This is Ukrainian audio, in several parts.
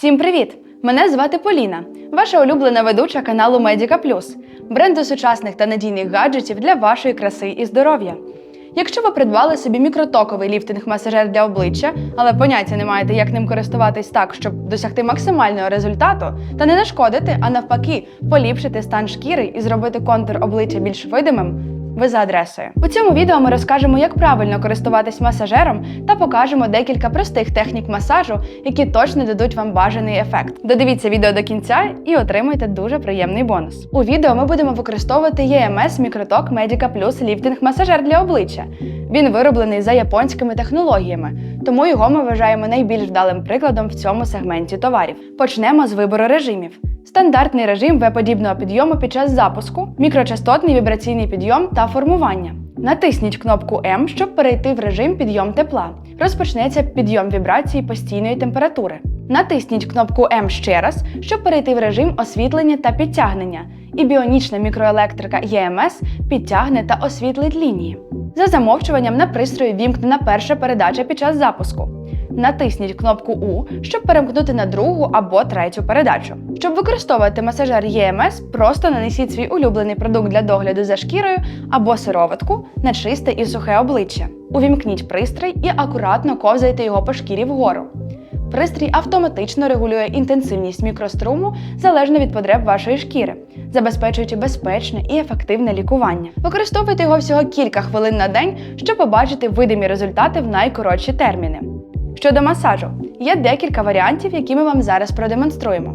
Всім привіт! Мене звати Поліна, ваша улюблена ведуча каналу Медіка Плюс, бренду сучасних та надійних гаджетів для вашої краси і здоров'я. Якщо ви придбали собі мікротоковий ліфтинг-масажер для обличчя, але поняття не маєте, як ним користуватись так, щоб досягти максимального результату та не нашкодити, а навпаки, поліпшити стан шкіри і зробити контур обличчя більш видимим, ви за адресою. У цьому відео ми розкажемо, як правильно користуватись масажером та покажемо декілька простих технік масажу, які точно дадуть вам бажаний ефект. Додивіться відео до кінця і отримайте дуже приємний бонус. У відео ми будемо використовувати EMS Мікроток Medica Plus ліфтинг масажер для обличчя. Він вироблений за японськими технологіями, тому його ми вважаємо найбільш вдалим прикладом в цьому сегменті товарів. Почнемо з вибору режимів. Стандартний режим В-подібного підйому під час запуску, мікрочастотний вібраційний підйом та формування. Натисніть кнопку М, щоб перейти в режим підйом тепла. Розпочнеться підйом вібрації постійної температури. Натисніть кнопку М ще раз, щоб перейти в режим освітлення та підтягнення. І біонічна мікроелектрика ЄМС підтягне та освітлить лінії. За замовчуванням на пристрої вімкнена перша передача під час запуску. Натисніть кнопку У, щоб перемкнути на другу або третю передачу. Щоб використовувати масажер ЄМС, просто нанесіть свій улюблений продукт для догляду за шкірою або сироватку на чисте і сухе обличчя. Увімкніть пристрій і акуратно ковзайте його по шкірі вгору. Пристрій автоматично регулює інтенсивність мікроструму залежно від потреб вашої шкіри, забезпечуючи безпечне і ефективне лікування. Використовуйте його всього кілька хвилин на день, щоб побачити видимі результати в найкоротші терміни. Щодо масажу, є декілька варіантів, які ми вам зараз продемонструємо.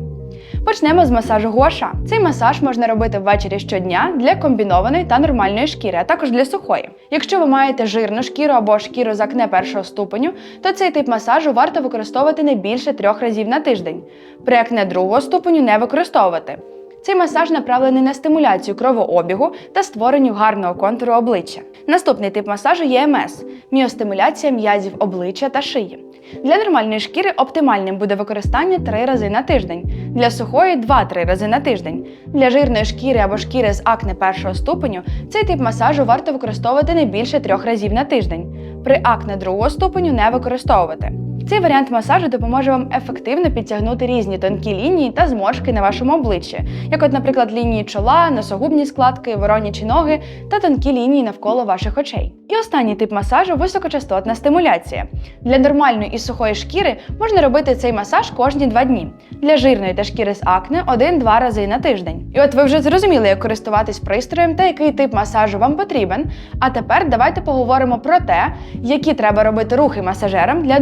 Почнемо з масажу гуаша. Цей масаж можна робити ввечері щодня для комбінованої та нормальної шкіри, а також для сухої. Якщо ви маєте жирну шкіру або шкіру з акне першого ступеню, то цей тип масажу варто використовувати не більше трьох разів на тиждень. При акне другого ступеню не використовувати. Цей масаж направлений на стимуляцію кровообігу та створенню гарного контуру обличчя. Наступний тип масажу є МС – міостимуляція м'язів обличчя та шиї. Для нормальної шкіри оптимальним буде використання 3 рази на тиждень, для сухої 2-3 рази на тиждень. Для жирної шкіри або шкіри з акне першого ступеню цей тип масажу варто використовувати не більше 3 разів на тиждень. При акне другого ступеню не використовувати. Цей варіант масажу допоможе вам ефективно підтягнути різні тонкі лінії та зморшки на вашому обличчі, як, от, наприклад, лінії чола, носогубні складки, воронячі ноги та тонкі лінії навколо ваших очей. І останній тип масажу високочастотна стимуляція. Для нормальної і сухої шкіри можна робити цей масаж кожні два дні. Для жирної та шкіри з акне один-два рази на тиждень. І от ви вже зрозуміли, як користуватись пристроєм та який тип масажу вам потрібен. А тепер давайте поговоримо про те, які треба робити рухи масажерам для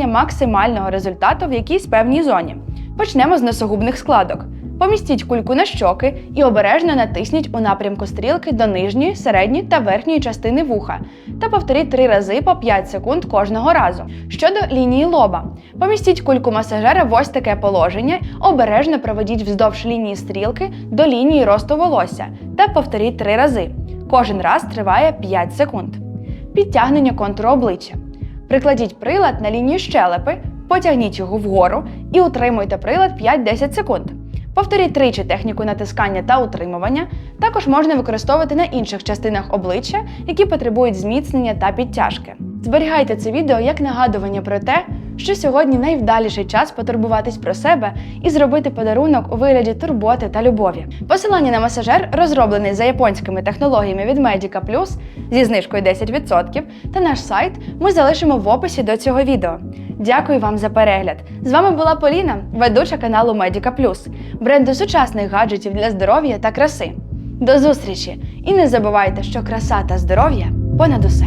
досягнення максимального результату в якійсь певній зоні. Почнемо з носогубних складок. Помістіть кульку на щоки і обережно натисніть у напрямку стрілки до нижньої, середньої та верхньої частини вуха та повторіть три рази по 5 секунд кожного разу. Щодо лінії лоба, помістіть кульку масажера в ось таке положення, обережно проведіть вздовж лінії стрілки до лінії росту волосся та повторіть три рази. Кожен раз триває 5 секунд. Підтягнення контуру обличчя. Прикладіть прилад на лінію щелепи, потягніть його вгору і утримуйте прилад 5-10 секунд. Повторіть тричі техніку натискання та утримування. Також можна використовувати на інших частинах обличчя, які потребують зміцнення та підтяжки. Зберігайте це відео як нагадування про те, що сьогодні найвдаліший час потурбуватись про себе і зробити подарунок у вигляді турботи та любові. Посилання на масажер, розроблений за японськими технологіями від Medica Plus зі знижкою 10%, та наш сайт ми залишимо в описі до цього відео. Дякую вам за перегляд! З вами була Поліна, ведуча каналу Medica Plus, бренду сучасних гаджетів для здоров'я та краси. До зустрічі! І не забувайте, що краса та здоров'я понад усе!